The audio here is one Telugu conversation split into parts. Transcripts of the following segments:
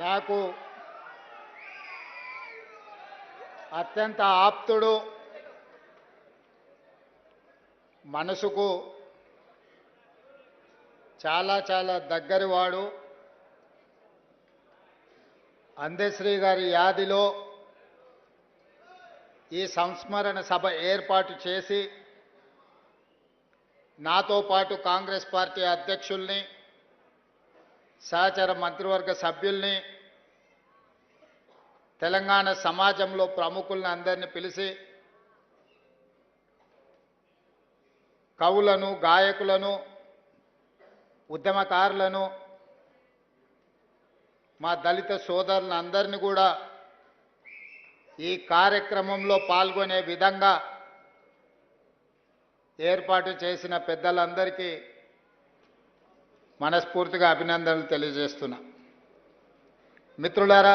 నాకు అత్యంత ఆప్తుడు మనసుకు చాలా చాలా దగ్గరివాడు. అందశ్రీ గారి యాదిలో ఈ సంస్మరణ సభ ఏర్పాటు చేసి నాతో పాటు కాంగ్రెస్ పార్టీ అధ్యక్షుల్ని సహచర మంత్రివర్గ సభ్యుల్ని తెలంగాణ సమాజంలో ప్రముఖుల్ని అందరినీ పిలిచి కవులను గాయకులను ఉద్యమకారులను మా దళిత సోదరులను అందరినీ కూడా ఈ కార్యక్రమంలో పాల్గొనే విధంగా ఏర్పాటు చేసిన పెద్దలందరికీ మనస్ఫూర్తిగా అభినందనలు తెలియజేస్తున్నా. మిత్రులారా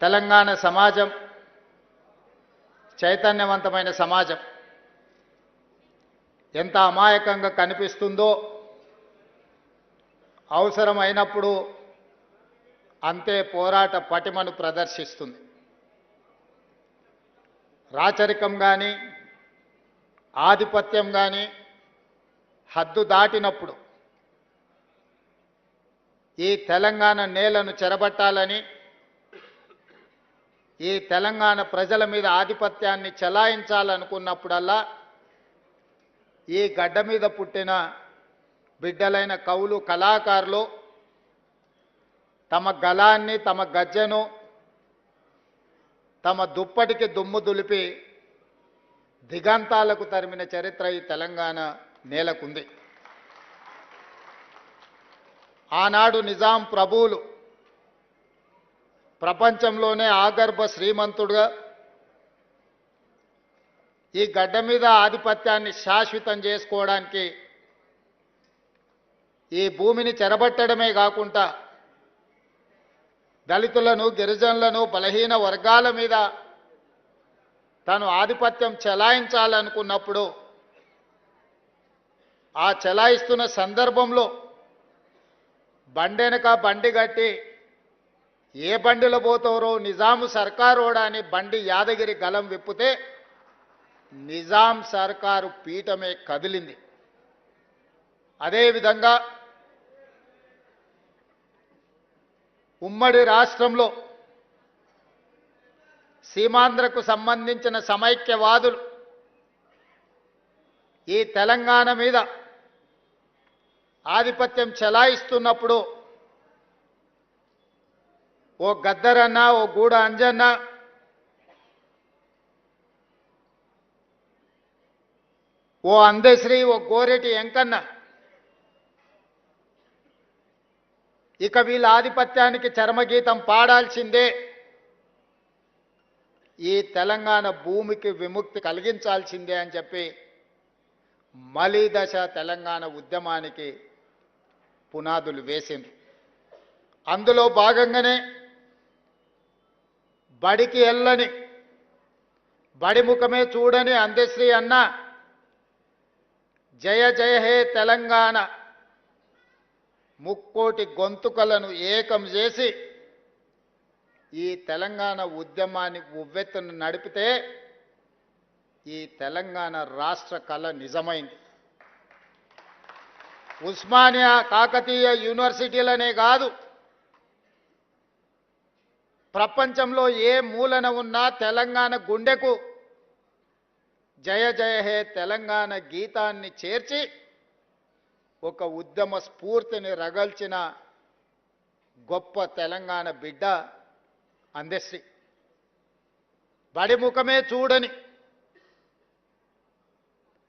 తెలంగాణ సమాజం చైతన్యవంతమైన సమాజం. ఎంత అమాయకంగా కనిపిస్తుందో అవసరమైనప్పుడు అంతే పోరాట పటిమను ప్రదర్శిస్తుంది. రాచరికం కానీ ఆధిపత్యం కానీ హద్దు దాటినప్పుడు ఈ తెలంగాణ నేలను చెరబట్టాలని ఈ తెలంగాణ ప్రజల మీద ఆధిపత్యాన్ని చెలాయించాలనుకున్నప్పుడల్లా ఈ గడ్డ మీద పుట్టిన బిడ్డలైన కవులు కళాకారులు తమ గలాన్ని తమ గజ్జెను తమ దుప్పటికి దుమ్ము దులిపి దిగంతాలకు తరిమిన చరిత్ర ఈ తెలంగాణ నేలకుంది. ఆనాడు నిజాం ప్రభువులు ప్రపంచంలోనే ఆగర్భ శ్రీమంతుడుగా ఈ గడ్డ మీద ఆధిపత్యాన్ని శాశ్వతం చేసుకోవడానికి ఈ భూమిని చెరబట్టడమే కాకుండా దళితులను గిరిజనులను బలహీన వర్గాల మీద తను ఆధిపత్యం చెలాయించాలనుకున్నప్పుడు ఆ చెలాయిస్తున్న సందర్భంలో బండెనక బండి కట్టి ఏ బండిలో పోతారో నిజాము సర్కారోడా అని బండి యాదగిరి గలం విప్పితే నిజాం సర్కారు పీఠమే కదిలింది. అదేవిధంగా ఉమ్మడి రాష్ట్రంలో సీమాంధ్రకు సంబంధించిన సమైక్యవాదులు ఈ తెలంగాణ మీద ఆధిపత్యం చెలాయిస్తున్నప్పుడు ఓ గద్దరన్న ఓ గూడ అంజన్న ఓ అందశ్రీ ఓ గోరెటి ఎంకన్న ఇక వీళ్ళ ఆధిపత్యానికి చర్మగీతం పాడాల్సిందే. ఈ తెలంగాణ భూమికి విముక్తి కలిగించాల్సిందే అని చెప్పి మలిదశ తెలంగాణ ఉద్యమానికి పునాదులు వేసింది. అందులో భాగంగానే బడికి వెళ్ళని బడి ముఖమే చూడని అందశ్రీ అన్న జయ జయ హే తెలంగాణ ముక్కోటి గొంతుకలను ఏకం చేసి ఈ తెలంగాణ ఉద్యమాన్ని ఉవ్వెత్తును నడిపితే ఈ తెలంగాణ రాష్ట్ర కళ నిజమైంది. ఉస్మానియా కాకతీయ యూనివర్సిటీలనే కాదు ప్రపంచంలో ఏ మూలన ఉన్నా తెలంగాణ గుండెకు జయ జయ హే తెలంగాణ గీతాన్ని చేర్చి ఒక ఉద్యమ స్ఫూర్తిని రగల్చిన గొప్ప తెలంగాణ బిడ్డ అందశ్రీ. బడి ముఖమే చూడని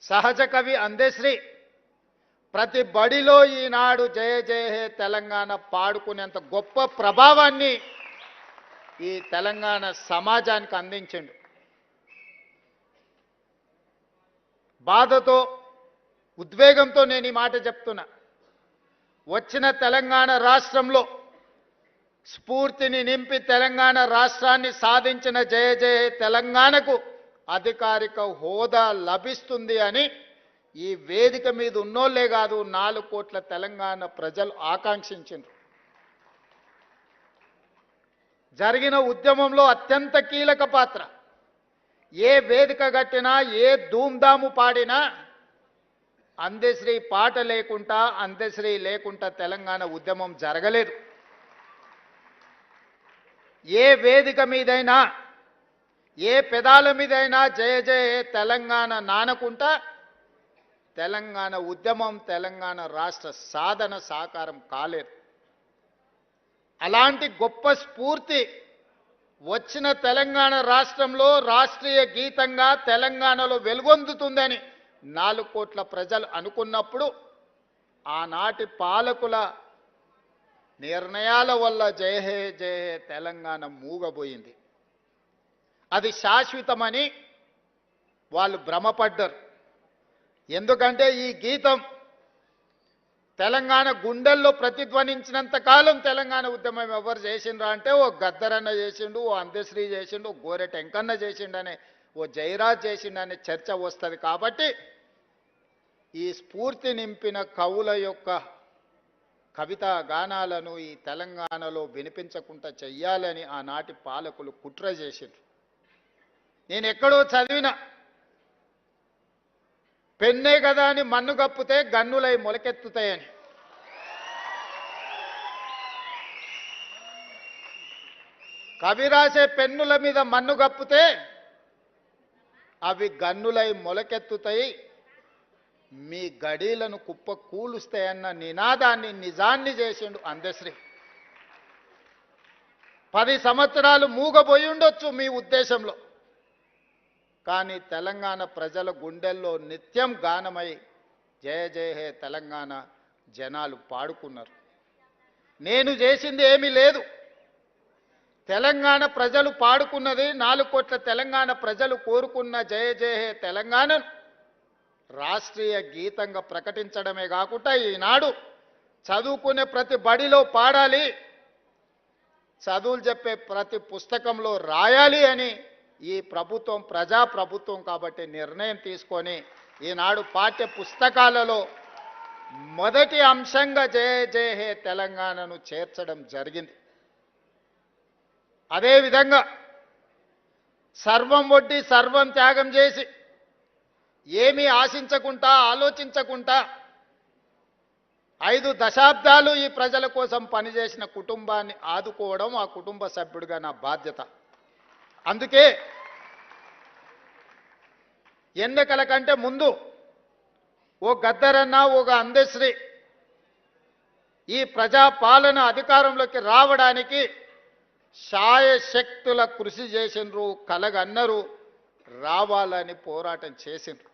సహజ కవి అందశ్రీ. ప్రతి బడిలో ఈనాడు జయ జయ హే తెలంగాణ పాడుకునేంత గొప్ప ప్రభావాన్ని ఈ తెలంగాణ సమాజానికి అందించండు. బాధతో ఉద్వేగంతో నేను ఈ మాట చెప్తున్నా. వచ్చిన తెలంగాణ రాష్ట్రంలో స్ఫూర్తిని నింపి తెలంగాణ రాష్ట్రాన్ని సాధించిన జయ జయ తెలంగాణకు అధికారిక హోదా లభిస్తుంది అని ఈ వేదిక మీద ఉన్నోళ్ళే కాదు నాలుగు కోట్ల తెలంగాణ ప్రజలు ఆకాంక్షించారు జరిగిన ఉద్యమంలో అత్యంత కీలక పాత్ర. ఏ వేదిక కట్టినా ఏ ధూమ్ధాము పాడినా అందశ్రీ పాట లేకుండా అందశ్రీ లేకుండా తెలంగాణ ఉద్యమం జరగలేదు. ఏ వేదిక మీదైనా ఏ పెదాల మీదైనా జయ జయ తెలంగాణ నానకుంటా తెలంగాణ ఉద్యమం తెలంగాణ రాష్ట్ర సాధన సాకారం కాలేదు. అలాంటి గొప్ప స్ఫూర్తి వచ్చిన తెలంగాణ రాష్ట్రంలో రాష్ట్రీయ గీతంగా తెలంగాణలో వెలుగొందుతుందని నాలుగు కోట్ల ప్రజలు అనుకున్నప్పుడు ఆనాటి పాలకుల నిర్ణయాల వల్ల జయ హే హే తెలంగాణ మూగబోయింది. అది శాశ్వతమని వాళ్ళు భ్రమపడ్డారు. ఎందుకంటే ఈ గీతం తెలంగాణ గుండెల్లో ప్రతిధ్వనించినంత కాలం తెలంగాణ ఉద్యమం ఎవరు చేసిండ్రా అంటే ఓ గద్దరన్న చేసిండు ఓ అందశ్రీ చేసిండు ఓ గోరె టెంకన్న చేసిండనే ఓ జయరాజ్ చేసిండనే చర్చ వస్తుంది కాబట్టి ఈ స్ఫూర్తి నింపిన కవుల యొక్క కవితా గానాలను ఈ తెలంగాణలో వినిపించకుండా చెయ్యాలని ఆనాటి పాలకులు కుట్ర చేసిండ్రు. నేను ఎక్కడో చదివిన పెన్నే కదా అని మన్ను కప్పితే గన్నులై మొలకెత్తుతాయని. కవి రాసే పెన్నుల మీద మన్ను కప్పితే అవి గన్నులై మొలకెత్తుతాయి. మీ గడీలను కుప్ప కూలుస్తాయన్న నినాదాన్ని నిజాన్ని చేసిండు అందశ్రీ పది సంవత్సరాలు మూగబోయి ఉండొచ్చు మీ ఉద్దేశంలో. కానీ తెలంగాణ ప్రజల గుండెల్లో నిత్యం గానమై జయ జయ హే తెలంగాణ జనాలు పాడుకున్నారు. నేను చేసింది ఏమీ లేదు. తెలంగాణ ప్రజలు పాడుకున్నది నాలుగు కోట్ల తెలంగాణ ప్రజలు కోరుకున్న జయ జయ హే తెలంగాణను రాష్ట్రీయ గీతంగా ప్రకటించడమే కాకుండా ఈనాడు చదువుకునే ప్రతి బడిలో పాడాలి చదువులు చెప్పే ప్రతి పుస్తకంలో రాయాలి అని ఈ ప్రభుత్వం ప్రజా ప్రభుత్వం కాబట్టి నిర్ణయం తీసుకొని ఈనాడు పాఠ్య పుస్తకాలలో మొదటి అంశంగా జయ జయ హే తెలంగాణను చేర్చడం జరిగింది. అదేవిధంగా సర్వం ఒడ్డి సర్వం త్యాగం చేసి ఏమీ ఆశించకుండా ఆలోచించకుండా ఐదు దశాబ్దాలు ఈ ప్రజల కోసం పనిచేసిన కుటుంబాన్ని ఆదుకోవడం ఆ కుటుంబ సభ్యుడిగా నా బాధ్యత. అందుకే ఎన్నికల కంటే ముందు ఓ గద్దరన్న ఒక అందశ్రీ ఈ ప్రజాపాలన అధికారంలోకి రావడానికి శాయశక్తుల కృషి చేసిండ్రు కలగన్నరు రావాలని పోరాటం చేసిండ్రు.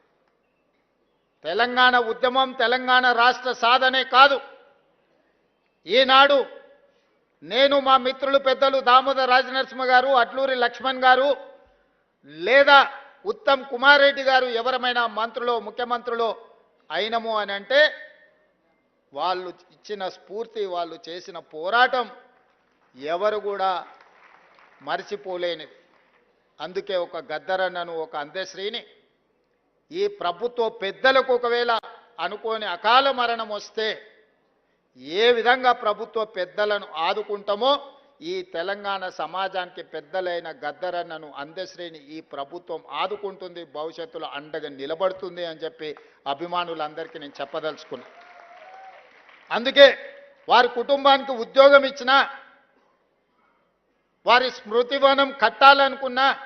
తెలంగాణ ఉద్యమం తెలంగాణ రాష్ట్ర సాధనే కాదు. ఈనాడు నేను మా మిత్రులు పెద్దలు దామోదర్ రాజనరసింహ గారు అట్లూరి లక్ష్మణ్ గారు లేదా ఉత్తమ్ కుమార్ రెడ్డి గారు ఎవరమైనా మంత్రులు ముఖ్యమంత్రులు అయినము అని అంటే వాళ్ళు ఇచ్చిన స్ఫూర్తి వాళ్ళు చేసిన పోరాటం ఎవరు కూడా మర్చిపోలేనిది. అందుకే ఒక గద్దరన్నను ఒక అందశ్రీని ఈ ప్రభుత్వ పెద్దలకు ఒకవేళ అనుకోని అకాల మరణం వస్తే ఏ విధంగా ప్రభుత్వ పెద్దలను ఆదుకుంటామో ఈ తెలంగాణ సమాజానికి పెద్దలైన గద్దరన్నను అందశ్రేణి ఈ ప్రభుత్వం ఆదుకుంటుంది భవిష్యత్తులో అండగా నిలబడుతుంది అని చెప్పి అభిమానులందరికీ నేను చెప్పదలుచుకున్నా. అందుకే వారి కుటుంబానికి ఉద్యోగం ఇచ్చినా వారి స్మృతివనం కట్టాలనుకున్నా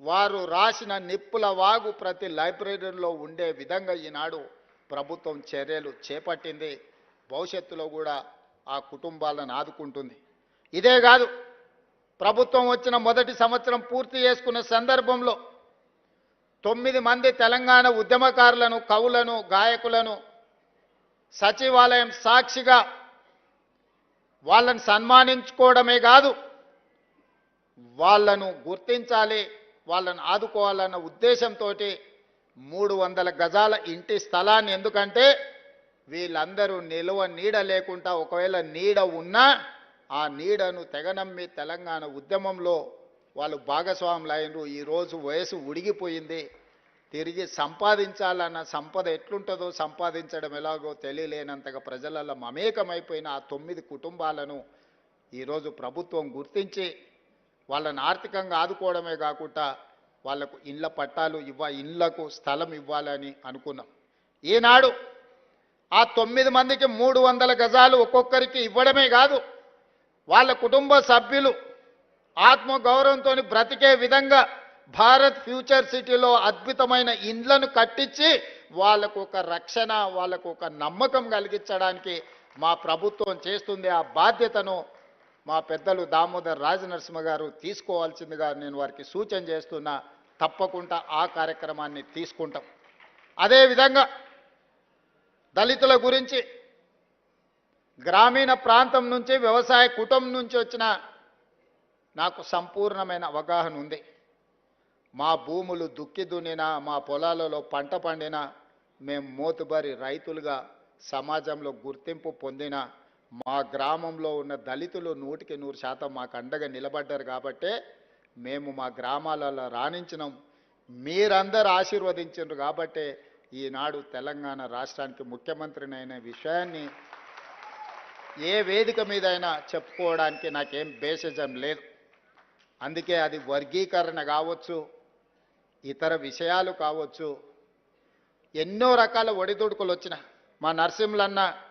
వారు రాసిన నిప్పుల వాగు ప్రతి లైబ్రరీలో ఉండే విధంగా ఈనాడు ప్రభుత్వం చర్యలు చేపట్టింది. భవిష్యత్తులో కూడా ఆ కుటుంబాలను ఆదుకుంటుంది. ఇదే కాదు ప్రభుత్వం వచ్చిన మొదటి సంవత్సరం పూర్తి చేసుకున్న సందర్భంలో తొమ్మిది మంది తెలంగాణ ఉద్యమకారులను కవులను గాయకులను సచివాలయం సాక్షిగా వాళ్ళని సన్మానించుకోవడమే కాదు వాళ్ళను గుర్తించాలి వాళ్ళను ఆదుకోవాలన్న ఉద్దేశంతో మూడు వందల గజాల ఇంటి స్థలాన్ని. ఎందుకంటే వీళ్ళందరూ నిలువ నీడ లేకుండా ఒకవేళ నీడ ఉన్నా ఆ నీడను తెగనమ్మి తెలంగాణ ఉద్యమంలో వాళ్ళు భాగస్వాములు అయినరు ఈరోజు వయసు ఉడిగిపోయింది. తిరిగి సంపాదించాలన్న సంపద ఎట్లుంటుందో సంపాదించడం ఎలాగో తెలియలేనంతగా ప్రజలలో మమేకమైపోయిన ఆ తొమ్మిది కుటుంబాలను ఈరోజు ప్రభుత్వం గుర్తించి వాళ్ళని ఆర్థికంగా ఆదుకోవడమే కాకుండా వాళ్ళకు ఇళ్ళ పట్టాలు ఇవ్వ ఇళ్ళకు స్థలం ఇవ్వాలని అనుకున్నాం. ఈనాడు ఆ తొమ్మిది మందికి మూడు వందల గజాలు ఒక్కొక్కరికి ఇవ్వడమే కాదు వాళ్ళ కుటుంబ సభ్యులు ఆత్మగౌరవంతో బ్రతికే విధంగా భారత్ ఫ్యూచర్ సిటీలో అద్భుతమైన ఇండ్లను కట్టించి వాళ్ళకు ఒక రక్షణ వాళ్ళకు ఒక నమ్మకం కలిగించడానికి మా ప్రభుత్వం చేస్తుంది. ఆ బాధ్యతను మా పెద్దలు దామోదర్ రాజనరసింహ గారు తీసుకోవాల్సిందిగా నేను వారికి సూచన చేస్తున్నా. తప్పకుండా ఆ కార్యక్రమాన్ని తీసుకుంటాం. అదేవిధంగా దళితుల గురించి గ్రామీణ ప్రాంతం నుంచి వ్యవసాయ కుటుంబం నుంచి వచ్చిన నాకు సంపూర్ణమైన అవగాహన ఉంది. మా భూములు దుక్కి దున్నినా మా పొలాలలో పంట పండినా మేము మోతుబరి రైతులుగా సమాజంలో గుర్తింపు పొందిన మా గ్రామంలో ఉన్న దళితులు నూటికి నూరు శాతం మాకు అండగా నిలబడ్డారు కాబట్టే మేము మా గ్రామాలలో రాణించినాం. మీరందరూ ఆశీర్వదించారు కాబట్టే ఈనాడు తెలంగాణ రాష్ట్రానికి ముఖ్యమంత్రినైన విషయాన్ని ఏ వేదిక మీదైనా చెప్పుకోవడానికి నాకేం భేషజం లేదు. అందుకే అది వర్గీకరణ కావచ్చు ఇతర విషయాలు కావచ్చు ఎన్నో రకాల ఒడిదుడుకులు వచ్చిన మా నరసింహులన్న